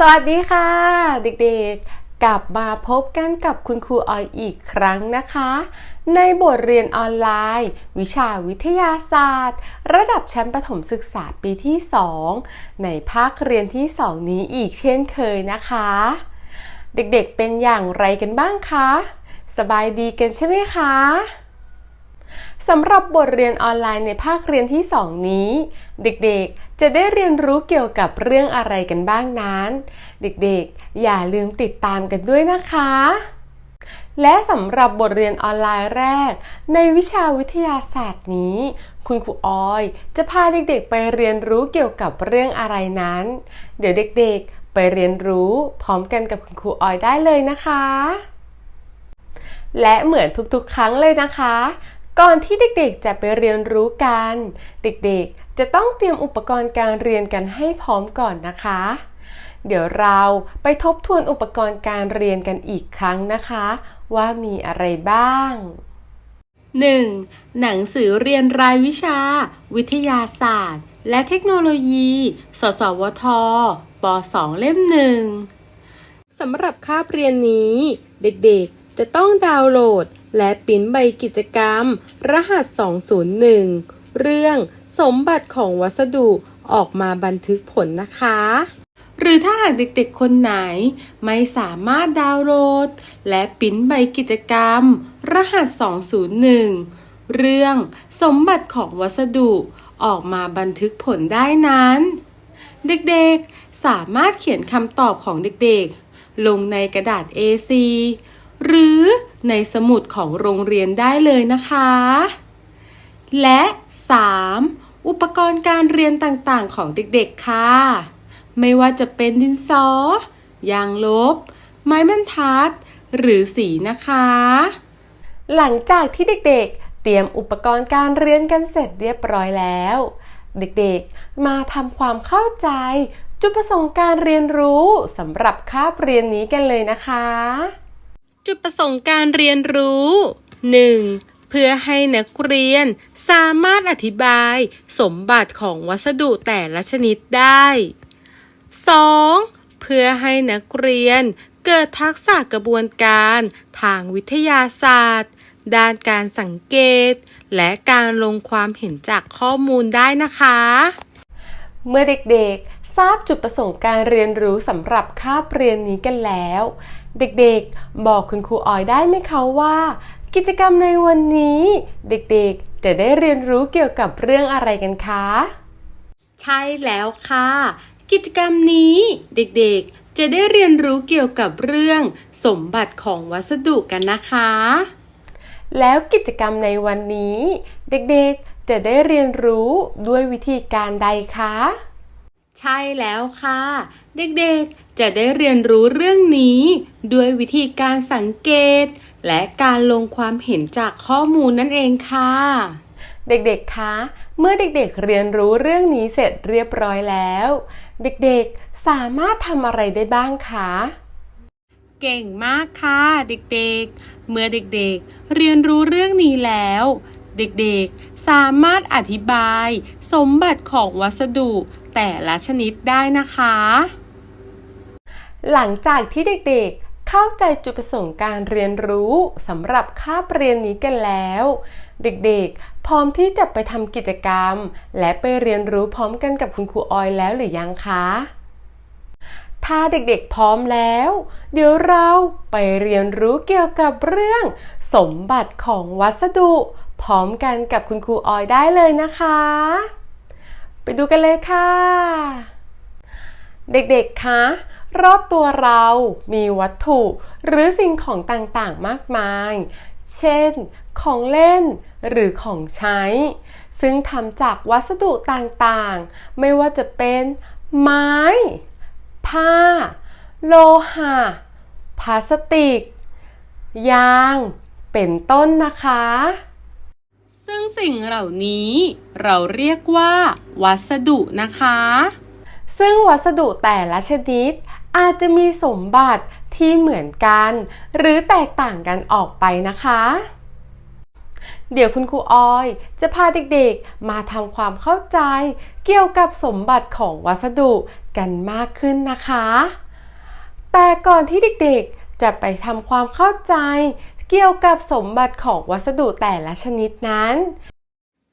สวัสดีค่ะ เด็กๆ กลับมาพบกันกับคุณครูออยอีกครั้งนะคะ ในบทเรียนออนไลน์ วิชาวิทยาศาสตร์ ระดับชั้นประถมศึกษาปีที่ 2 ในภาคเรียนที่ 2 นี้อีกเช่นเคยนะคะ เด็กๆเป็นอย่างไรกันบ้างคะ สบายดีกันใช่ไหมคะสำหรับบทเรียนออนไลน์ในภาคเรียนที่ 2 นี้ เด็กๆ จะได้เรียนรู้เกี่ยวกับเรื่องอะไรกันบ้างนั้น เด็กๆ อย่าลืมติดตามกันด้วยนะคะ และสำหรับบทเรียนออนไลน์แรก ในวิชาวิทยาศาสตร์นี้ คุณครูออย จะพาเด็กๆ ไปเรียนรู้เกี่ยวกับเรื่องอะไรนั้น เดี๋ยวเด็กๆ ไปเรียนรู้พร้อมกันกับคุณครูออยได้เลยนะคะ และเหมือนทุกๆ ครั้งเลยนะคะ ก่อนที่เด็กๆจะไปเรียนรู้กัน เด็กๆจะต้องเตรียมอุปกรณ์การเรียนกันให้พร้อมก่อนนะคะ เดี๋ยวเราไปทบทวนอุปกรณ์การเรียนกันอีกครั้งนะคะ ว่ามีอะไรบ้าง 1. หนังสือเรียนรายวิชา วิทยาศาสตร์ และเทคโนโลยี สสวทป .2 เล่มหนึ่งสำหรับคาบเรียนนี้ เด็กๆจะต้องดาวน์โหลด และปิ้นใบกิจกรรม รหัส 201 เรื่องสมบัติของวัสดุออกมาบันทึกผลนะคะ หรือถ้าหากเด็กๆคนไหนไม่สามารถดาวน์โหลด และปิ้นใบกิจกรรม รหัส 201 เรื่องสมบัติของวัสดุออกมาบันทึกผลได้นั้น เด็กๆสามารถเขียนคำตอบของเด็กๆ ลงในกระดาษ A4 หรือในสมุดของโรงเรียนได้เลยนะคะ และ 3. อุปกรณ์การเรียนต่างๆ ของเด็กๆค่ะ ไม่ว่าจะเป็นดินสอ ยางลบ ไม้บรรทัด หรือสีนะคะ หลังจากที่เด็กๆ เตรียมอุปกรณ์การเรียนกันเสร็จเรียบร้อยแล้ว เด็กๆ มาทำความเข้าใจ จุดประสงค์การเรียนรู้สำหรับคาบเรียนนี้กันเลยนะคะ จุดประสงค์การเรียนรู้ 1. เพื่อให้นักเรียนสามารถอธิบายสมบัติของวัสดุแต่ละชนิดได้ 2. เพื่อให้นักเรียนเกิดทักษะกระบวนการทางวิทยาศาสตร์ ด้านการสังเกต และการลงความเห็นจากข้อมูลได้นะคะ เมื่อเด็กๆ ทราบจุดประสงค์การเรียนรู้สำหรับคาบเรียนนี้กันแล้ว เด็กๆ บอกคุณครูออยได้ไหมคะว่า กิจกรรมในวันนี้ เด็กๆ จะได้เรียนรู้เกี่ยวกับเรื่องอะไรกันคะ ใช่แล้วค่ะ กิจกรรมนี้เด็กๆ จะได้เรียนรู้เกี่ยวกับเรื่องสมบัติของวัสดุกันนะคะ แล้วกิจกรรมในวันนี้ เด็กๆ จะได้เรียนรู้ด้วยวิธีการใดคะ ใช่แล้วค่ะ เด็กๆ จะได้เรียนรู้เรื่องนี้ด้วยวิธีการสังเกต และการลงความเห็นจากข้อมูลนั่นเองค่ะ เด็กๆ คะ เมื่อเด็กๆ เรียนรู้เรื่องนี้เสร็จเรียบร้อยแล้ว เด็กๆ สามารถทำอะไรได้บ้างคะ เก่งมากค่ะเด็กๆ เมื่อเด็กๆ เรียนรู้เรื่องนี้แล้ว เด็กๆ สามารถอธิบาย สมบัติของวัสดุแต่ละชนิดได้นะคะ หลังจากที่เด็กๆ เข้าใจจุดประสงค์การเรียนรู้สำหรับคาบเรียนนี้กันแล้ว เด็กๆ พร้อมที่จะไปทำกิจกรรม และไปเรียนรู้พร้อมกันกับคุณครูออยแล้วหรือยังคะ ถ้าเด็กๆพร้อมแล้ว เดี๋ยวเราไปเรียนรู้เกี่ยวกับเรื่อง สมบัติของวัสดุ พร้อมกันกับคุณครูออยได้เลยนะคะ ไปดูกันเลยค่ะ เด็กๆ คะ รอบตัวเรามีวัตถุหรือสิ่งของต่างๆ มากมาย เช่น ของเล่นหรือของใช้ ซึ่งทำจากวัสดุต่างๆ ไม่ว่าจะเป็นไม้ ผ้า โลหะ พลาสติก ยาง เป็นต้นนะคะ ซึ่งสิ่งเหล่านี้เราเรียกว่า วัสดุนะคะซึ่งวัสดุแต่ละชนิด อาจจะมีสมบัติที่เหมือนกัน หรือแตกต่างกันออกไปนะคะ เดี๋ยวคุณครูออยจะพาเด็กๆ มาทำความเข้าใจ เกี่ยวกับสมบัติของวัสดุกันมากขึ้นนะคะ แต่ก่อนที่เด็กๆ จะไปทำความเข้าใจ เกี่ยวกับสมบัติของวัสดุแต่ละชนิดนั้น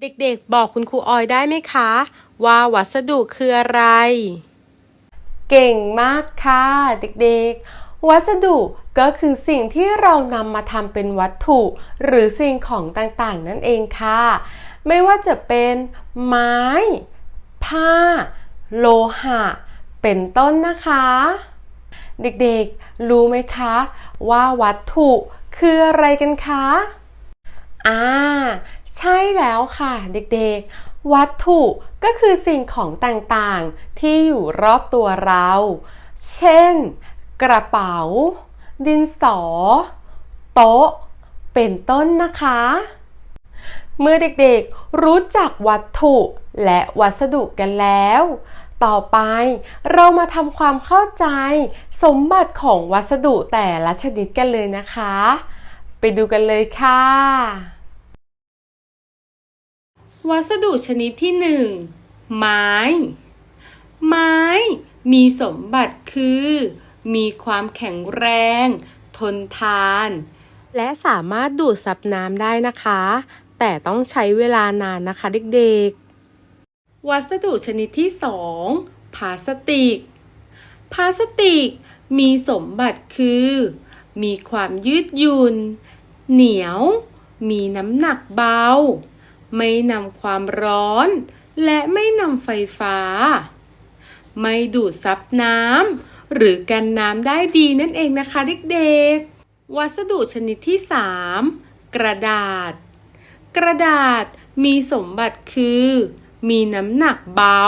เด็กๆ บอกคุณครูออยได้ไหมคะ ว่าวัสดุคืออะไร เก่งมากค่ะเด็กๆ วัสดุก็คือสิ่งที่เรานำมาทำเป็นวัตถุ หรือสิ่งของต่างๆ นั่นเองค่ะ ไม่ว่าจะเป็นไม้ ผ้า โลหะ เป็นต้นนะคะ เด็กๆ รู้ไหมคะ ว่าวัตถุคืออะไรกันคะ อ่า ใช่แล้วค่ะ เด็กๆ วัตถุก็คือสิ่งของต่างๆ ที่อยู่รอบตัวเรา เช่น กระเป๋า ดินสอ โต๊ะ เป็นต้นนะคะ เมื่อเด็กๆรู้จักวัตถุและวัสดุกันแล้ว ต่อไปเรามาทำความเข้าใจ สมบัติของวัสดุแต่ละชนิดกันเลยนะคะ ไปดูกันเลยค่ะ วัสดุชนิดที่หนึ่งไม้ ไม้มีสมบัติคือ มีความแข็งแรง ทนทาน และสามารถดูดซับน้ำได้นะคะ แต่ต้องใช้เวลานานนะคะเด็กๆ วัสดุชนิดที่สองพลาสติก พลาสติกมีสมบัติคือ มีความยืดหยุ่น เหนียว มีน้ำหนักเบา ไม่นำความร้อน และไม่นำไฟฟ้า ไม่ดูดซับน้ำหรือกันน้ำได้ดีนั่นเองนะคะเด็กๆ วัสดุชนิดที่ 3 กระดาษ กระดาษมีสมบัติคือ มีน้ำหนักเบา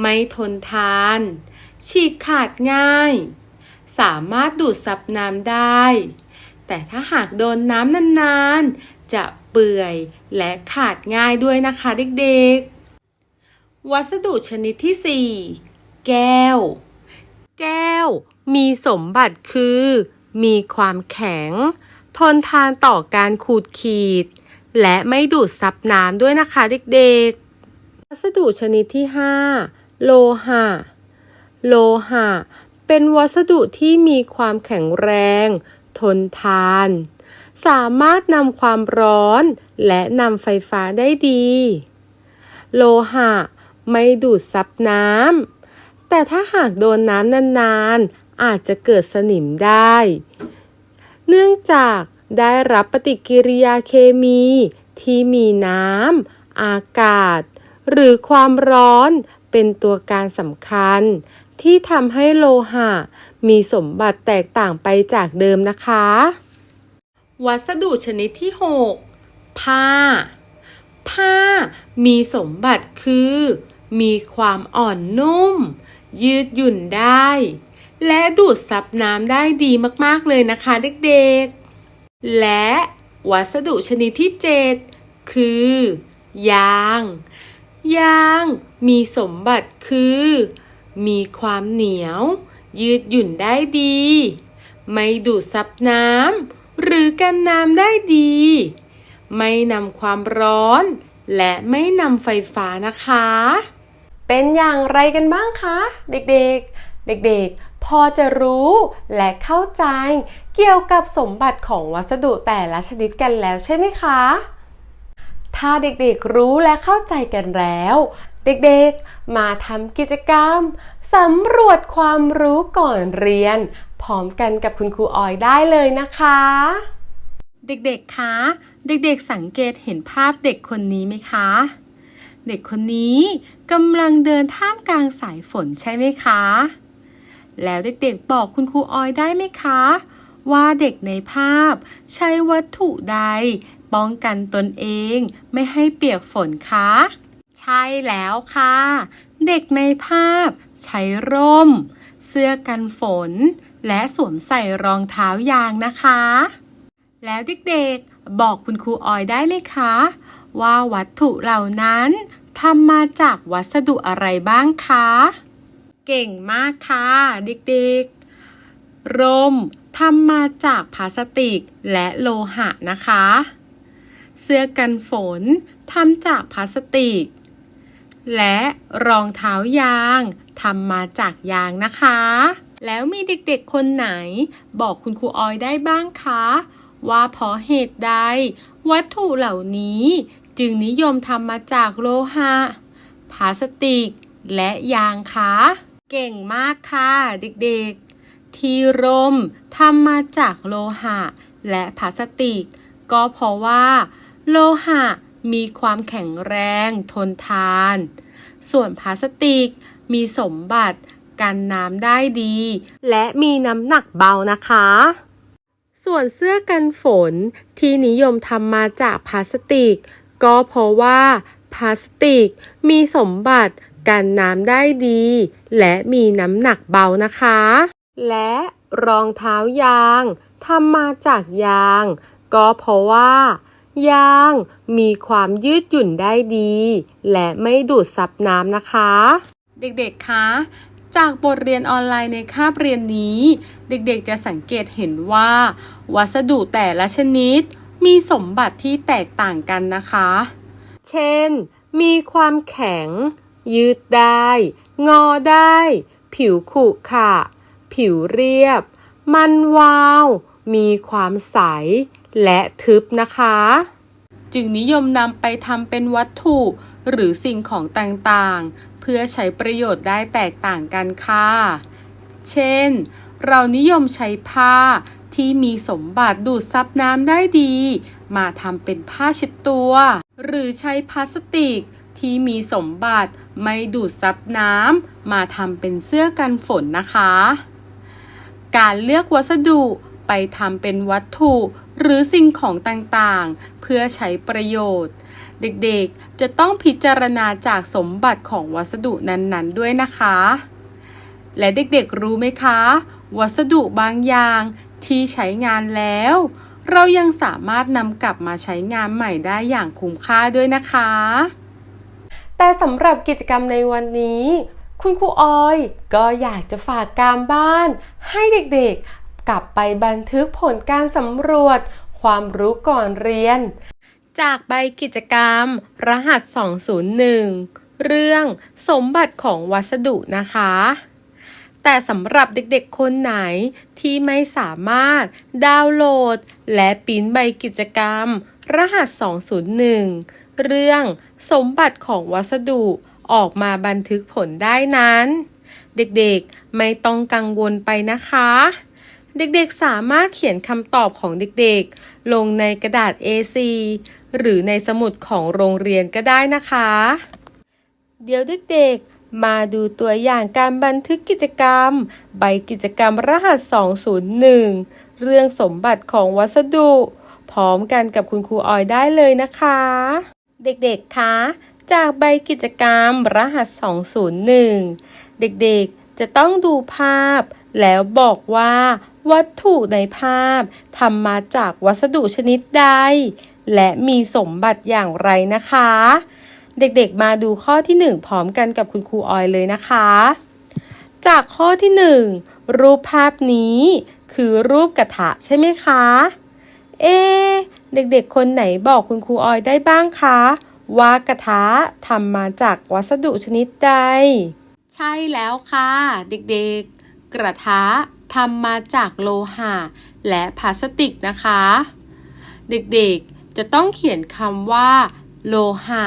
ไม่ทนทาน ฉีกขาดง่าย สามารถดูดซับน้ำได้ แต่ถ้าหากโดนน้ำนานๆ จะเปื่อยและขาดง่ายด้วยนะคะเด็กๆ วัสดุชนิดที่ 4 แก้ว แก้วมีสมบัติคือ มีความแข็ง ทนทานต่อการขูดขีด และไม่ดูดซับน้ำด้วยนะคะเด็กๆ วัสดุชนิดที่ 5 โลหะ โลหะ เป็นวัสดุที่มีความแข็งแรง ทนทาน สามารถนำความร้อนและนำไฟฟ้าได้ดี โลหะไม่ดูดซับน้ำ แต่ถ้าหากโดนน้ำนานๆ อาจจะเกิดสนิมได้ เนื่องจากได้รับปฏิกิริยาเคมีที่มีน้ำ อากาศ หรือความร้อนเป็นตัวการสำคัญ ที่ทำให้โลหะมีสมบัติแตกต่างไปจากเดิมนะคะ วัสดุชนิดที่ 6 ผ้า ผ้ามีสมบัติคือ มีความอ่อนนุ่ม ยืดหยุ่นได้ และดูดซับน้ำได้ดีมากๆเลยนะคะเด็กๆ และวัสดุชนิดที่ 7 คือ ยาง ยางมีสมบัติคือ มีความเหนียว ยืดหยุ่นได้ดี ไม่ดูดซับน้ำ หรือกันน้ำได้ดี ไม่นำความร้อน และไม่นำไฟฟ้านะคะ เป็นอย่างไรกันบ้างคะ เด็กๆ เด็กๆ พอจะรู้และเข้าใจเกี่ยวกับสมบัติของวัสดุแต่ละชนิดกันแล้วใช่ไหมคะ ถ้าเด็กๆรู้และเข้าใจกันแล้ว เด็กๆ มาทำกิจกรรมสำรวจความรู้ก่อนเรียน พร้อมกันกับคุณครูออยได้เลยนะคะ เด็กๆ คะ เด็กๆ สังเกตเห็นภาพเด็กคนนี้ไหมคะ เด็กคนนี้กำลังเดินท่ามกลางสายฝนใช่ไหมคะ แล้วเด็กๆ บอกคุณครูออยได้ไหมคะ ว่าเด็กในภาพใช้วัตถุใดป้องกันตนเองไม่ให้เปียกฝนคะ ใช่แล้วค่ะ เด็กในภาพใช้ร่ม เสื้อกันฝน และสวมใส่รองเท้ายางนะคะ แล้วเด็กๆ บอกคุณครูออยได้ไหมคะ ว่าวัตถุเหล่านั้นทำมาจากวัสดุอะไรบ้างคะ เก่งมากค่ะเด็กๆ ร่มทำมาจากพลาสติกและโลหะนะคะ เสื้อกันฝนทำจากพลาสติก และรองเท้ายางทำมาจากยางนะคะ แล้วมีเด็กๆคนไหน บอกคุณครูออยได้บ้างคะ ว่าเพราะเหตุใด วัตถุเหล่านี้ จึงนิยมทำมาจากโลหะพลาสติก และยางคะเก่งมากค่ะ เด็กๆ ที่ร่มทำมาจากโลหะ และพลาสติก ก็เพราะว่า โลหะมีความแข็งแรงทนทาน ส่วนพลาสติกมีสมบัติ กันน้ำได้ดี และมีน้ำหนักเบานะคะ ส่วนเสื้อกันฝนที่นิยมทำมาจากพลาสติก ก็เพราะว่าพลาสติกมีสมบัติกันน้ำได้ดี และมีน้ำหนักเบานะคะ และรองเท้ายางทำมาจากยาง ก็เพราะว่า ยางมีความยืดหยุ่นได้ดี และไม่ดูดซับน้ำนะคะ เด็กๆ คะ จากบทเรียนออนไลน์ในคาบเรียนนี้ เด็กๆจะสังเกตเห็นว่า วัสดุแต่ละชนิด มีสมบัติที่แตกต่างกันนะคะ เช่น มีความแข็ง ยืดได้ งอได้ ผิวขรุขระผิวเรียบ มันวาว มีความใส และทึบนะคะ จึงนิยมนำไปทำเป็นวัตถุหรือสิ่งของต่างๆ เพื่อใช้ประโยชน์ได้แตกต่างกันค่ะ เช่น เรานิยมใช้ผ้าที่มีสมบัติดูดซับน้ำได้ดี มาทำเป็นผ้าเช็ดตัว หรือใช้พลาสติกที่มีสมบัติไม่ดูดซับน้ำมาทำเป็นเสื้อกันฝนนะคะ การเลือกวัสดุไปทำเป็นวัตถุหรือสิ่งของต่างๆ เพื่อใช้ประโยชน์ เด็กๆ จะต้องพิจารณาจากสมบัติของวัสดุนั้นๆ ด้วยนะคะ และเด็กๆรู้ไหมคะ วัสดุบางอย่างที่ใช้งานแล้ว เรายังสามารถนำกลับมาใช้งานใหม่ได้อย่างคุ้มค่าด้วยนะคะ แต่สำหรับกิจกรรมในวันนี้ คุณครูออยก็อยากจะฝากการบ้าน ให้เด็กๆ กลับไปบันทึกผลการสำรวจความรู้ก่อนเรียน จากใบกิจกรรม รหัส 201 เรื่องสมบัติของวัสดุนะคะ แต่สำหรับเด็กๆคนไหนที่ไม่สามารถดาวน์โหลด และปิ้นใบกิจกรรม รหัส 201 เรื่องสมบัติของวัสดุออกมาบันทึกผลได้นั้น เด็กๆไม่ต้องกังวลไปนะคะ เด็กๆสามารถเขียนคำตอบของเด็กๆ ลงในกระดาษ A4 หรือในสมุดของโรงเรียนก็ได้นะคะ เดี๋ยวเด็กๆ มาดูตัวอย่างการบันทึกกิจกรรม ใบกิจกรรมรหัส 201 เรื่องสมบัติของวัสดุ พร้อมกันกับคุณครูออยได้เลยนะคะ เด็กๆ คะ จากใบกิจกรรมรหัส 201 เด็กๆ จะต้องดูภาพแล้วบอกว่า วัตถุในภาพทำมาจากวัสดุชนิดใด และมีสมบัติอย่างไรนะคะ เด็กๆมาดูข้อที่ 1 พร้อมกันกับคุณครูออยเลยนะคะ จากข้อที่ 1 รูปภาพนี้คือรูปกระทะใช่ไหมคะ เอ๊เด็กๆ คนไหนบอกคุณครูออยได้บ้างคะว่ากระทะทำมาจากวัสดุชนิดใด ใช่แล้วค่ะ เด็กๆ กระทะ ทำมาจากโลหะและพลาสติกนะคะ เด็กๆจะต้องเขียนคำว่า โลหะ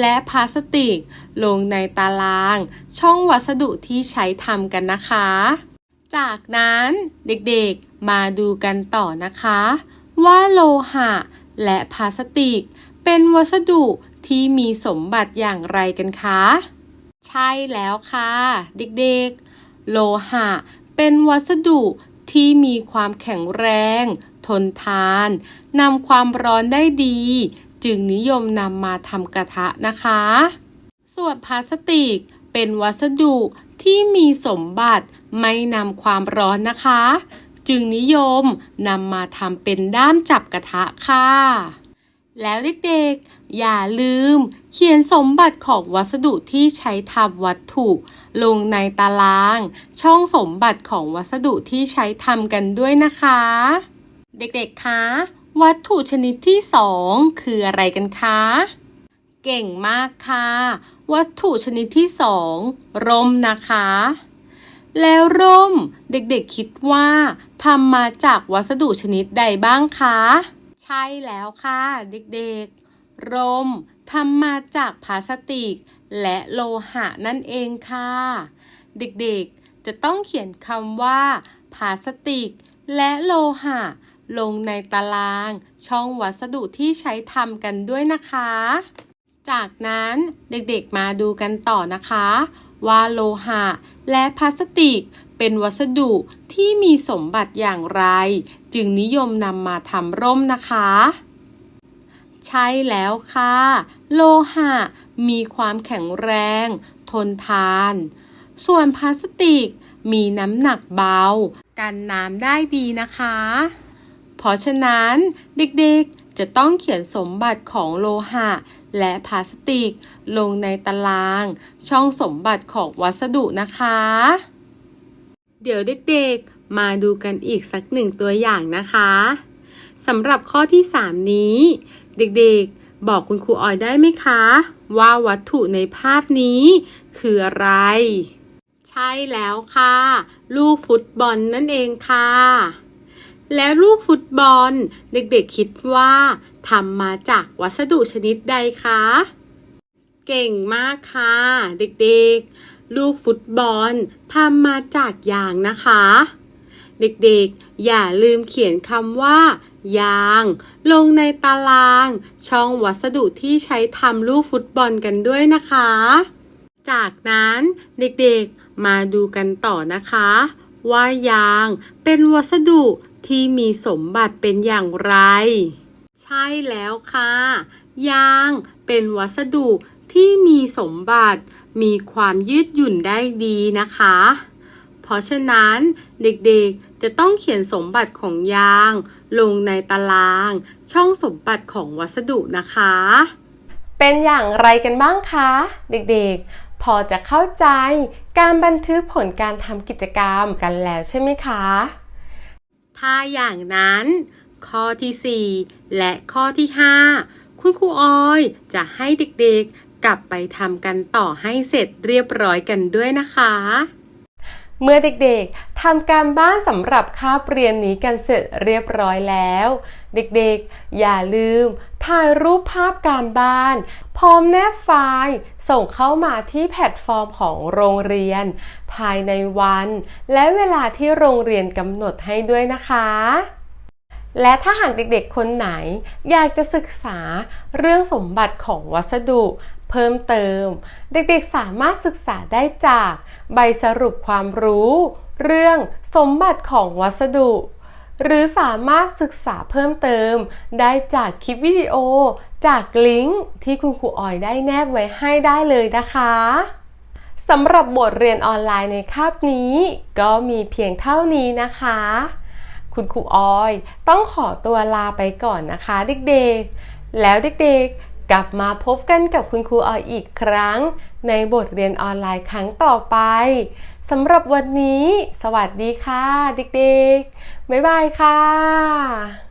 และพลาสติก ลงในตาราง ช่องวัสดุที่ใช้ทำกันนะคะ จากนั้นเด็กๆมาดูกันต่อนะคะ ว่าโลหะและพลาสติก เป็นวัสดุที่มีสมบัติอย่างไรกันคะ ใช่แล้วค่ะ เด็กๆ โลหะ เป็นวัสดุที่มีความแข็งแรง ทนทานนำความร้อนได้ดี จึงนิยมนำมาทำกระทะนะคะ ส่วนพลาสติกเป็นวัสดุที่มีสมบัติไม่นำความร้อนนะคะ จึงนิยมนำมาทำเป็นด้ามจับกระทะค่ะ แล้วเด็กๆ อย่าลืม เขียนสมบัติของวัสดุที่ใช้ทำวัตถุ ลงในตาราง ช่องสมบัติของวัสดุที่ใช้ทำกันด้วยนะคะ เด็กๆ คะ วัตถุชนิดที่สองคืออะไรกันคะ เก่งมากค่ะ วัตถุชนิดที่สองร่มนะคะ แล้วร่ม เด็กๆ คิดว่าทำมาจากวัสดุชนิดใดบ้างคะ ใช่แล้วค่ะเด็กๆร่มทำมาจากพลาสติก และโลหะนั่นเองค่ะ เด็กๆ จะต้องเขียนคำว่าพลาสติก และโลหะ ลงในตาราง ช่องวัสดุที่ใช้ทำกันด้วยนะคะ จากนั้นเด็กๆมาดูกันต่อนะคะ ว่าโลหะ และพลาสติกเป็นวัสดุที่มีสมบัติอย่างไร จึงนิยมนำมาทำร่มนะคะ ใช่แล้วค่ะ โลหะ มีความแข็งแรง ทนทาน ส่วนพลาสติก มีน้ำหนักเบา กันน้ำได้ดีนะคะ เพราะฉะนั้นเด็กๆ จะต้องเขียนสมบัติของโลหะ และพลาสติก ลงในตาราง ช่องสมบัติของวัสดุนะคะ เดี๋ยวเด็กๆ มาดูกันอีกสักหนึ่งตัวอย่างนะคะสำหรับข้อที่ 3 นี้ เด็กๆ บอกคุณครูออยได้ไหมคะ ว่าวัตถุในภาพนี้คืออะไร ใช่แล้วค่ะ ลูกฟุตบอลนั่นเองค่ะ แล้วลูกฟุตบอล เด็กๆคิดว่าทำมาจากวัสดุชนิดใดคะ เก่งมากค่ะ เด็กๆ ลูกฟุตบอลทำมาจากยางนะคะ เด็กๆ อย่าลืมเขียนคำว่า ยาง ลงในตาราง ช่องวัสดุที่ใช้ทำลูกฟุตบอลกันด้วยนะคะ จากนั้นเด็กๆมาดูกันต่อนะคะ ว่ายางเป็นวัสดุที่มีสมบัติเป็นอย่างไร ใช่แล้วค่ะ ยางเป็นวัสดุที่มีสมบัติมีความยืดหยุ่นได้ดีนะคะ เพราะฉะนั้นเด็กๆ จะต้องเขียนสมบัติของยาง ลงในตาราง ช่องสมบัติของวัสดุนะคะ เป็นอย่างไรกันบ้างคะ เด็กๆ พอจะเข้าใจการบันทึกผลการทำกิจกรรมกันแล้วใช่ไหมคะ ถ้าอย่างนั้น ข้อที่ 4 และข้อที่ 5 คุณครูออยจะให้เด็กๆ กลับไปทำกันต่อให้เสร็จเรียบร้อยกันด้วยนะคะ เมื่อเด็กๆทำการบ้านสำหรับคาบเรียนนี้กันเสร็จเรียบร้อยแล้ว เด็กๆ อย่าลืม ถ่ายรูปภาพการบ้าน พร้อมแนบไฟล์ ส่งเข้ามาที่แพลตฟอร์มของโรงเรียน ภายในวัน และเวลาที่โรงเรียนกำหนดให้ด้วยนะคะและถ้าหากเด็กๆ คนไหน อยากจะศึกษาเรื่องสมบัติของวัสดุ เพิ่มเติม เด็กๆสามารถศึกษาได้จากใบสรุปความรู้ เรื่องสมบัติของวัสดุ หรือสามารถศึกษาเพิ่มเติม ได้จากคลิปวิดีโอ จากลิงก์ที่คุณครูออยได้แนบไว้ให้ได้เลยนะคะสำหรับบทเรียนออนไลน์ในคาบนี้ ก็มีเพียงเท่านี้นะคะ คุณครูออย ต้องขอตัวลาไปก่อนนะคะเด็กๆ แล้วเด็กๆ กลับมาพบกันกับคุณครูออยอีกครั้ง ในบทเรียนออนไลน์ครั้งต่อไปสำหรับวันนี้ สวัสดีค่ะ เด็กๆ บ๊ายบายค่ะ